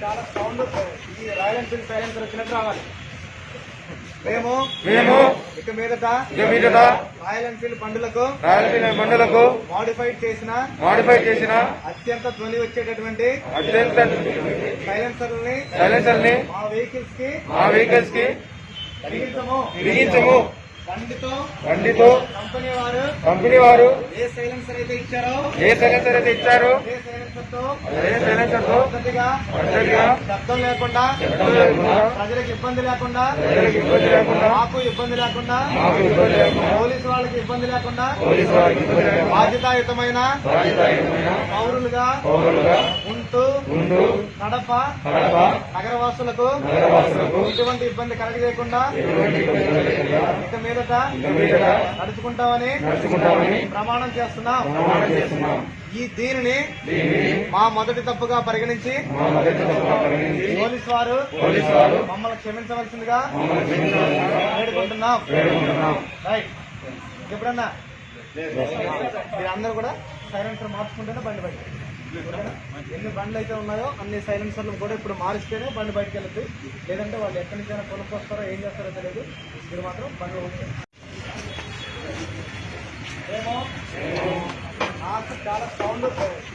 చాలా సౌండ్ ఈ royal Enfield silencer వచ్చినట్టు రావాలి. మేము మేము ఇక మీదట ఇక మీదట రాయల్ ఎన్ఫీల్డ్ బండులకు రాయలసీమ మండలకు మాడిఫైడ్ చేసిన మాడిఫై చేసిన అత్యంత ధ్వని వచ్చేటటువంటి అత్యంత సైలెన్సర్లని సైలెన్సర్ని మా వెహికల్స్కి మా వెహికల్స్కి బిగించము. బిగించము. బండితో బండితో కంపెనీ వారు కంపెనీ వారు ఏ సైలెన్సర్ అయితే ఇచ్చారో ఏ సైలెన్సర్ అయితే ఇచ్చారో అదే శబ్దం లేకుండా ప్రజలకు ఇబ్బంది లేకుండా ప్రజలకు ఇబ్బంది లేకుండా మాకు ఇబ్బంది లేకుండా పోలీసు వాళ్ళకి ఇబ్బంది లేకుండా బాధ్యతాయుతమైన పౌరులుగా ఉంటూ కడప నగరవాసులకు ఎటువంటి ఇబ్బంది కలగజేయకుండా ఇక మీదట నడుచుకుంటామని నడుచుకుంటామని ప్రమాణం చేస్తున్నాం. ప్రమాణం చేస్తున్నాం. ఈ దీనిని మా మొదటి తప్పుగా పరిగణించి పోలీసు వారు మమ్మల్ని క్షమించవలసిందిగా వేడుకుంటున్నాం. రైట్. ఎప్పుడన్నా? మీరందరూ కూడా సైలెన్సర్ మార్చుకుంటేనే బండి బయట ఎన్ని బండ్లు అయితే ఉన్నాయో అన్ని సైలెన్సర్లు కూడా ఇప్పుడు మారిస్తేనే బండి బయటకు వెళ్తుంది లేదంటే వాళ్ళు ఎక్కడి నుంచైనా కొనుక్కొస్తారో ఏం చేస్తారో తెలియదు. మీరు మాత్రం బండి చాలా సౌండ్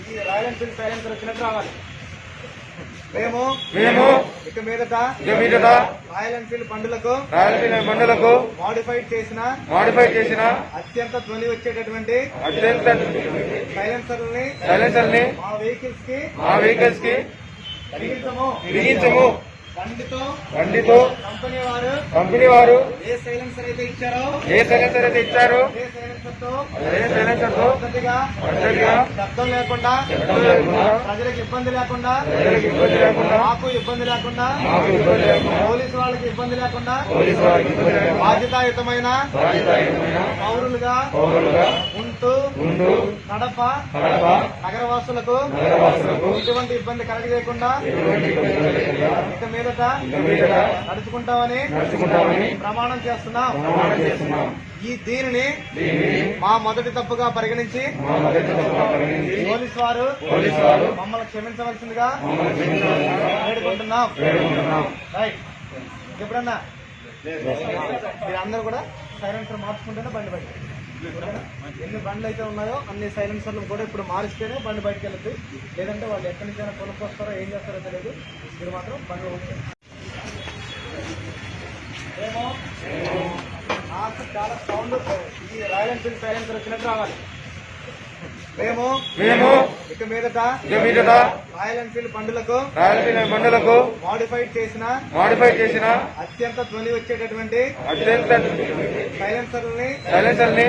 ఈ రాయల్ ఎన్ఫీల్డ్ సైలెన్సర్ వచ్చినట్టు రావాలి. మేము మేము ఇక మీదట ఇక మీదట రాయల్ ఎన్ఫీల్డ్ బండులకు రాయలసీమ మండలకు మాడిఫైడ్ చేసిన మాడిఫై చేసిన అత్యంత ధ్వని వచ్చేటటువంటి అత్యంత సైలెన్సర్లని సైలెన్సర్ని మా వెహికల్స్కి మా వెహికల్స్కి బిగించము బిగించము బండితో బండితో కంపెనీ వారు ఏ సైలెన్సర్ అయితే ఇచ్చారో ఏ సైలెన్సర్ అయితే ఇచ్చారో? అదే సైలెన్సర్తో శబ్దం లేకుండా ప్రజలకు ఇబ్బంది లేకుండా మాకు ఇబ్బంది లేకుండా మాకు ఇబ్బంది లేకుండా. పోలీసు వాళ్ళకి ఇబ్బంది లేకుండా బాధ్యతాయుతమైన పౌరులుగా పౌరులుగా ఉంటూ కడప కడప నగరవాసులకు నగరవాసులకు ఎటువంటి ఇబ్బంది కలగజేయకుండా ఇక మీదట మీదట నడుచుకుంటామని ప్రమాణం చేస్తున్నాం. ఈ దీనిని మా మొదటి తప్పుగా పరిగణించి పోలీసు వారు మమ్మల్ని క్షమించవలసిందిగా వేడుకుంటున్నాం. రైట్. ఎప్పుడన్నా? మీరందరూ కూడా సైలెన్సర్ మార్చుకుంటేనే బండి బయట ఎన్ని బండ్లు అయితే ఉన్నాయో అన్ని సైలెన్సర్లు కూడా ఇప్పుడు మారిస్తేనే బండి బయటకు వెళ్తుంది. లేదంటే వాళ్ళు ఎక్కడి నుంచైనా కొనుక్కొస్తారో ఏం చేస్తారో తెలియదు. మీరు మాత్రం బండి ఉంచారు చాలా సౌండ్ ఈ రాయల్ ఎన్ఫీల్డ్ సైలెన్సర్ వచ్చినట్టు రావాలి. మేము మేము ఇక మీదట ఇక మీదట రాయల్ ఎన్ఫీల్డ్ బండులకు రాయలసీమ మండలకు మాడిఫైడ్ చేసిన మాడిఫై చేసిన అత్యంత ధ్వని వచ్చేటటువంటి అత్యంత సైలెన్సర్లని సైలెన్సర్ని